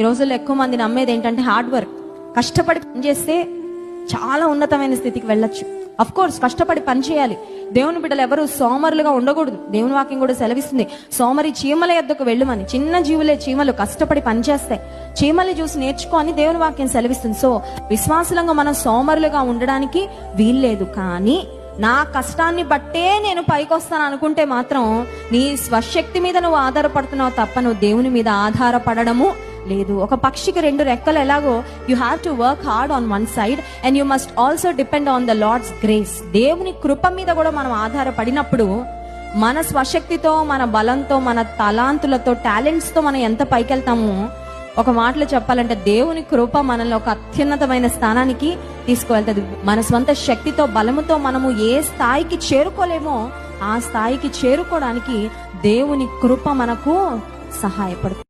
ఈ రోజుల్లో ఎక్కువ మంది నమ్మేది ఏంటంటే హార్డ్ వర్క్ కష్టపడి పనిచేస్తే చాలా ఉన్నతమైన స్థితికి వెళ్ళొచ్చు. అఫ్ కోర్స్ కష్టపడి పని చేయాలి. దేవుని బిడ్డలు ఎవరు సోమరులుగా ఉండకూడదు. దేవుని వాక్యం కూడా సెలవిస్తుంది. సోమరి చీమల ఎద్దకు వెళ్ళమని చిన్న జీవులే చీమలు కష్టపడి పనిచేస్తాయి చీమల్ని చూసి నేర్చుకో అని దేవుని వాక్యం సెలవిస్తుంది. సో విశ్వాసులంగా మనం సోమరులుగా ఉండడానికి వీల్లేదు. కానీ నా కష్టాన్ని బట్టే నేను పైకొస్తాను అనుకుంటే మాత్రం నీ స్వశక్తి మీద నువ్వు ఆధారపడుతున్నావు తప్ప నువ్వు దేవుని మీద ఆధారపడడము లేదు. ఒక పక్షికి రెండు రెక్కలు ఎలాగో you have to work hard on one side and you must also depend on the lord's grace దేవుని కృప మీద కూడా మనం ఆధారపడినప్పుడు మన స్వశక్తితో మన బలంతో మన తలాంతులతో టాలెంట్స్తో మనం ఎంత పైకెళ్తామో ఒక మాటలో చెప్పాలంటే దేవుని కృప మనల్ని ఒక అత్యున్నతమైన స్థానానికి తీసుకువెళ్తుంది. మన స్వంత శక్తితో బలముతో మనము ఏ స్థాయికి చేరుకోలేమో ఆ స్థాయికి చేరుకోవడానికి దేవుని కృప మనకు సహాయపడుతుంది.